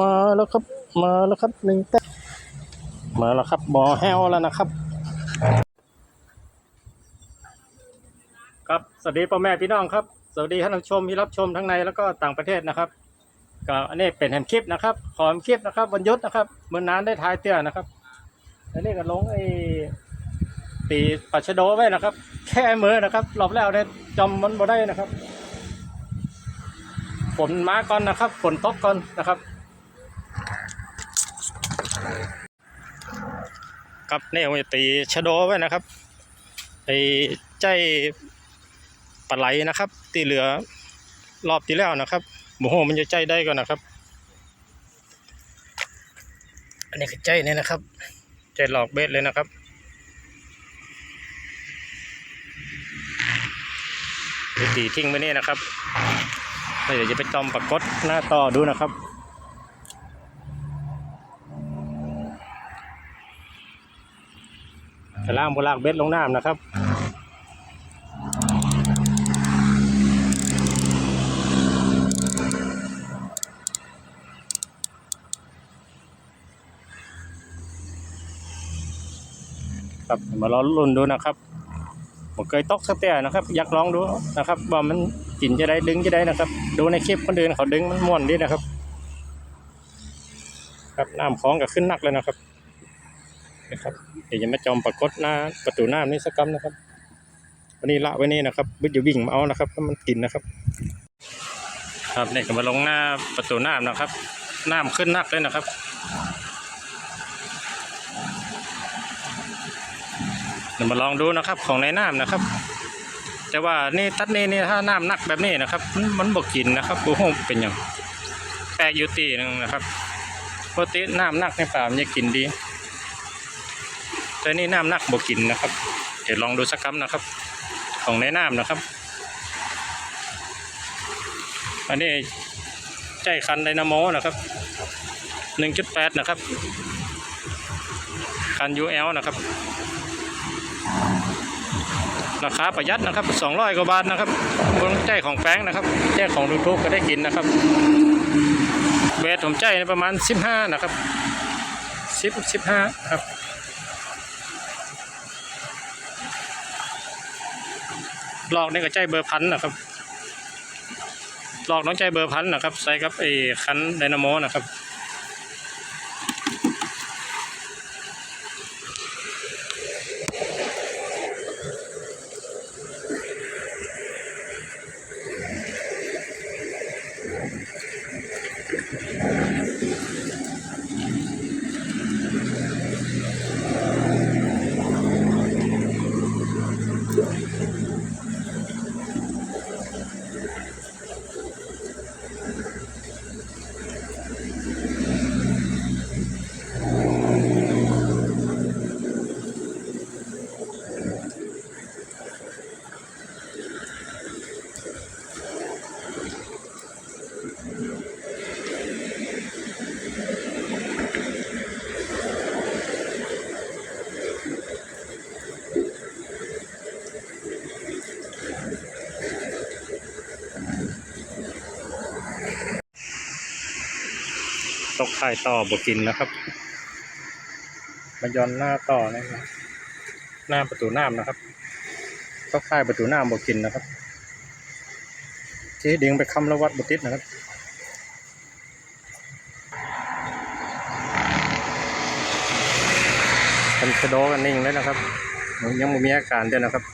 มาแล้วครับ มาแล้วครับหนึ่งแต้มมาแล้วครับบอแฮวแล้วนะครับ ครับสวัสดีพ่อแม่พี่น้องครับ สวัสดีท่านผู้ชมที่รับชมทั้งในแล้วก็ต่างประเทศนะครับก็อันนี้เป็นแฮมคลิปนะครับ ขอแฮมคลิปนะครับวันยุทธนะครับเมื่อนานได้ทายเตี้ยนะครับอันนี้ก็ลงไอ้ ตีปัชโดไว้นะครับ แค่มือนะครับรอบแล้วเนี่ยจำมันบ่ได้นะครับ ฝนมาก่อนนะครับ ฝนตกก่อนนะครับครับเนี่เอาไปตีชะโดไว้นะครับไอ้ใจปลาไหลนะครับ ตีเหลือรอบที่แล้วนะครับโมโหมันจะใจได้ก่อนนะครับ อันนี้คือใจเนี่ยนะครับ ใจหลอกเบ็ดเลยนะครับ ไปตีทิ้งไปนี่นะครับเดี๋ยวจะไปจอมปรากฏหน้าต่อดูนะครับกระล่างบลากเบ็ดลงน้ำนะครับครับมารอลุ้นดูนะครับ ผมเคยตกสักแต่นะครับ อยากลองดูนะครับว่ามันกินจะได้ดึงจะได้นะครับ ดูในคลิปคนอื่นเขาดึงมันม่วนดีนะครับ ครับน้ำคลองก็ขึ้นนักเลยนะครับนะครับเดี๋ยวจะมาจอมปรากฏหน้าประตูน้ำนี่สักกำนะครับ วันนี้ละไว้นี่นะครับวิจะวิ่งมาเอานะครับถ้ามันกินนะครับ ครับเนี่ยก็มาลงหน้าประตูน้ำนะครับ น้ำขึ้นนักเลยนะครับ ดี๋ยวมาลองดูนะครับของในน้ำนะครับ แต่ว่านี่ตัดนี่นี่ถ้าน้ำหนักแบบนี้นะครับ มันมันบกกินนะครับบูฮงเป็นอย่างแปลกอยู่ตีหนึงนะครับปกติน้ำหนักในป่ามันจะกินดี แต่นี่น้ำหนักบกกินนะครับ เดี๋ยวลองดูสักคำนะครับ ของในน้ำนะครับ อันนี้ใจคันไดนาโมนะครับหนึ่งจุดแปดนะครับคัน UL นะครับ ราคาประหยัดนะครับสองร้อยกว่าบาทนะครับบนใจของแป้งนะครับใจของดูทุกก็ได้กินนะครับเวทผมใจประมาณสิบห้านะครับสิบสิบห้าครับลอกนี่ก็ใจเบอร์พันนะครับลอกน้องใจเบอร์พันนะครับ ใส่กับไอ้คันไดนาโมนะครับ ถ่ายต่อบกินนะครับมาย้อนหน้าต่อนะครับหน้าประตูน้ำนะครับตกข่ายประตูน้ำบกินนะครับที่ดึงไปคำละวัดบติดนะครับเป็นชะโดกันนิ่งเลยนะครับยังไม่มีอาการด้วยนะครับ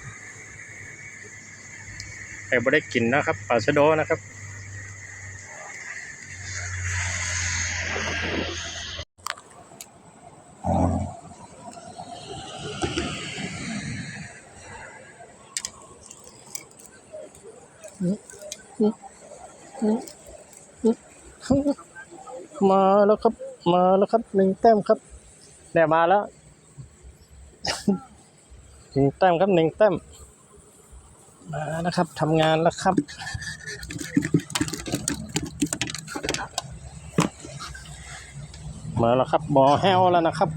แต่ไม่ได้กินนะครับปลาชะโดนะครับ มาแล้วครับ มาแล้วครับหนึ่งแต้มครับเนี่ยมาแล้วหนึ่งแต้มครับหนึ่งแต้มมานะครับทำงานแล้วครับมาแล้วครับบอแห้วแล้วนะครับ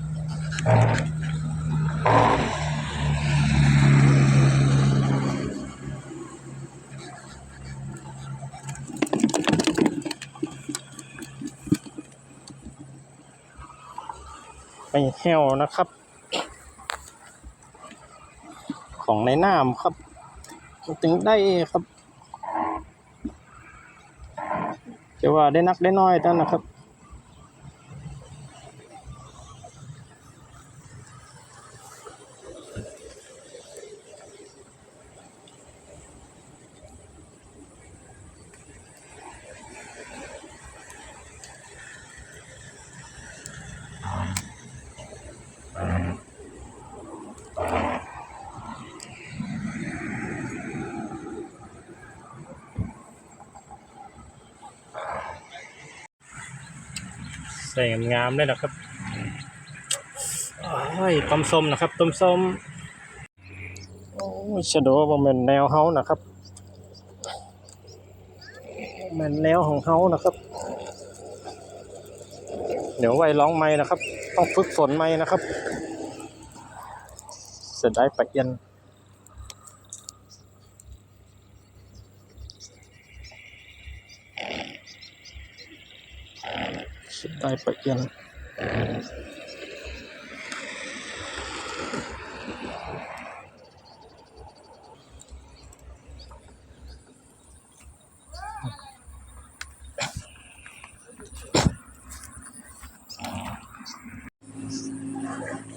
ไปแห้วนะครับ ของในน้ำครับถึงได้ครับจะว่าได้นักได้น้อยท่านนะครับ ใส่งามๆเลยนะครับโอ้ยต้มส้มนะครับต้มส้มโอ้ชะโดว่าเป็นแนวเฮานะครับมันแนวของเฮานะครับ เดี๋ยวไว้ร้องไม้นะครับ ต้องฝึกฝนไม้นะครับ เสร็จได้ปะเอียน เสร็จได้ปะเอียน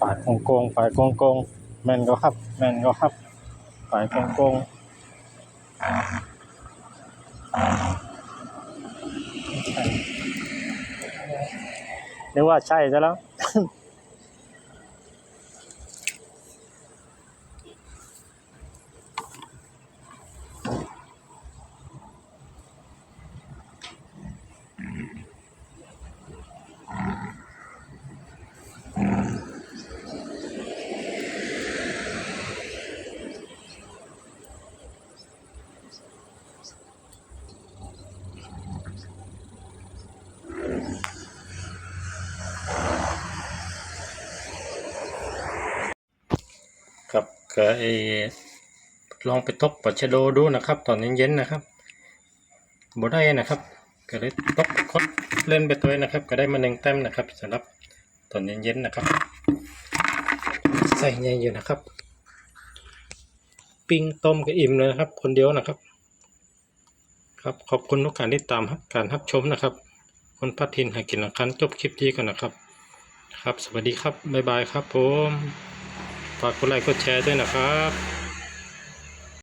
ฝ่ายกงโกงฝ่ายกงโกงแม่ นึกว่าใช่ซะแล้ว ครับ ก็ไอลองไปตกปลาชะโดดูนะครับ ตอนเย็นๆนะครับบ่ได้นะครับ ก็เลยตกคดเล่นไปตัวนะครับ ก็ได้มาหนึ่งแต้มนะครับสำหรับตอนเย็นๆนะครับ ใส่ใหญ่อยู่นะครับ ปิ้งต้มก็อิ่มเลยนะครับ คนเดียวนะครับ ครับขอบคุณทุกการที่ตามการรับชมนะครับคนพัดทินหากินละคันจบคลิปนี้ก่อนนะครับ ครับ สวัสดีครับบ๊ายบายครับผม ฝากกดไลค์กดแชร์ด้วยนะครับ